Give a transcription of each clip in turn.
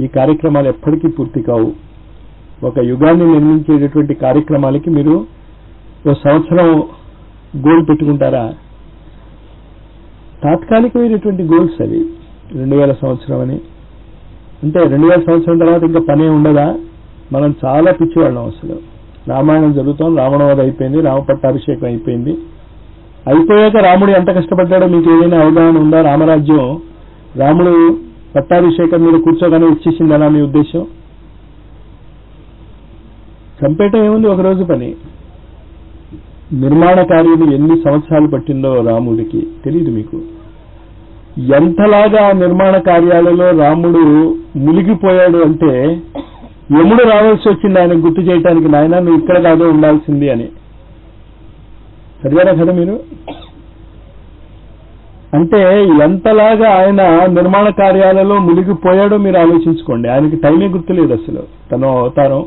ఈ కార్యక్రమాలు ఎప్పటికీ పూర్తి కావు. ఒక యుగాన్ని నిర్మించేటటువంటి కార్యక్రమాలకి మీరు ఒక సంవత్సరం గోల్ పెట్టుకుంటారా? తాత్కాలికమైనటువంటి గోల్స్ అవి. రెండు వేల సంవత్సరం అని. అంటే రెండు వేల సంవత్సరం తర్వాత ఇంకా పనే ఉండదా? మనం చాలా పిచ్చివాళ్ళం అసలు. రామాయణం జరుగుతాం రావణవధ అయిపోయింది రామపట్టాభిషేకం అయిపోయింది. అయిపోయాక రాముడు ఎంత కష్టపడ్డాడో మీకు ఏదైనా అవగాహన ఉందా? రామరాజ్యం రాముడు పట్టాభిషేకం మీద కూర్చోగానే ఇచ్చేసిందనా మీ ఉద్దేశం? చంపేయటం ఏముంది ఒక రోజు పని? నిర్మాణ కార్యం ఎన్ని సంవత్సరాలు పట్టిందో రాముడికి తెలియదు మీకు. ఎంతలాగా ఆ నిర్మాణ కార్యాలలో రాముడు మునిగిపోయాడు అంటే యముడు రావాల్సి వచ్చింది ఆయన గుర్తు చేయటానికి నాయన నువ్వు ఇక్కడ కాదో ఉండాల్సింది అని. చదివారా కదా మీరు? అంటే ఎంతలాగా ఆయన నిర్మాణ కార్యాలలో మునిగిపోయాడో మీరు ఆలోచించుకోండి. ఆయనకి టైమే గుర్తులేదు అసలు. తను అవతారం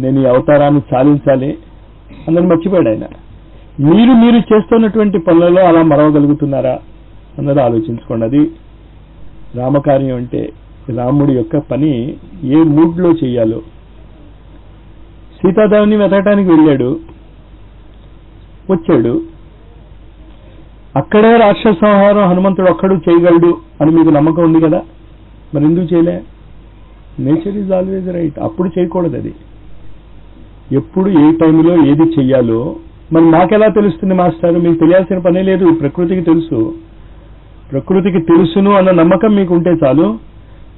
నేను ఈ అవతారాన్ని చాలించాలి అందరిని మర్చిపోయాడు ఆయన. మీరు మీరు చేస్తున్నటువంటి పనులలో అలా మరవగలుగుతున్నారా అన్నది ఆలోచించుకోండి. అది రామకార్యం అంటే రాముడి యొక్క పని ఏ మూడ్లో చేయాలో. సీతాదేవిని వెతకటానికి వెళ్ళాడు వచ్చాడు. అక్కడే రాక్షస సంహారం హనుమంతుడు ఒక్కడు చేయగలడు అని మీకు నమ్మకం ఉంది కదా? మరి ఎందుకు చేయలే? Nature is always right. అప్పుడు చేయకూడదు అది. ఎప్పుడు ఏ టైంలో ఏది చెయ్యాలో మరి నాకెలా తెలుస్తుంది మాస్టర్? మీకు తెలియాల్సిన పనే లేదు ప్రకృతికి తెలుసు. ప్రకృతికి తెలుసును అన్న నమ్మకం మీకు ఉంటే చాలు.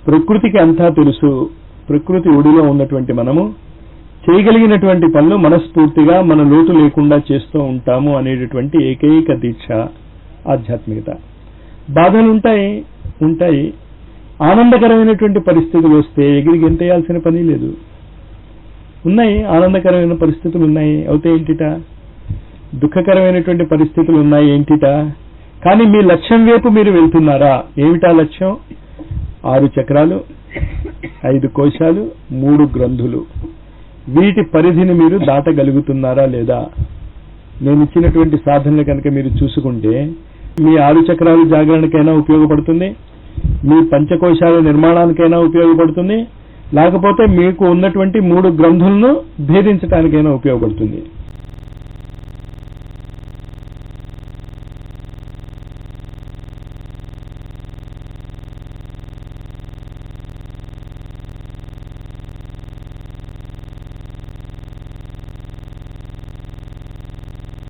ప్రకృతికి అంతా తెలుసు. ప్రకృతి ఒడిలో ఉన్నటువంటి మనము. చేయగలిగినటువంటి పనులు మనస్ఫూర్తిగా మన లోటు లేకుండా చేస్తూ ఉంటాము అనేటటువంటి ఏకైక దీక్ష. ఆధ్యాత్మికత. బాధలు ఉంటాయి ఉంటాయి. ఆనందకరమైనటువంటి పరిస్థితులు వస్తే ఎగిరి గెంతేయాల్సిన పని లేదు. ఉన్నాయి ఆనందకరమైన పరిస్థితులు ఉన్నాయి అవుతే ఏంటిట? దుఃఖకరమైనటువంటి పరిస్థితులు ఉన్నాయి ఏంటిట? కానీ మీ లక్ష్యం వైపు మీరు వెళ్తున్నారా? ఏమిటా లక్ష్యం? ఆరు చక్రాలు ఐదు కోశాలు మూడు గ్రంథులు. వీటి పరిధిని మీరు దాటగలుగుతున్నారా లేదా? నేను ఇచ్చినటువంటి సాధనలు కనుక మీరు చూసుకుంటే మీ ఆరు చక్రాలు జాగరణకైనా ఉపయోగపడుతుంది. మీ పంచకోశాల నిర్మాణానికైనా ఉపయోగపడుతుంది. లేకపోతే మీకు ఉన్నటువంటి మూడు గ్రంథులను భేదించడానికైనా ఉపయోగపడుతుంది.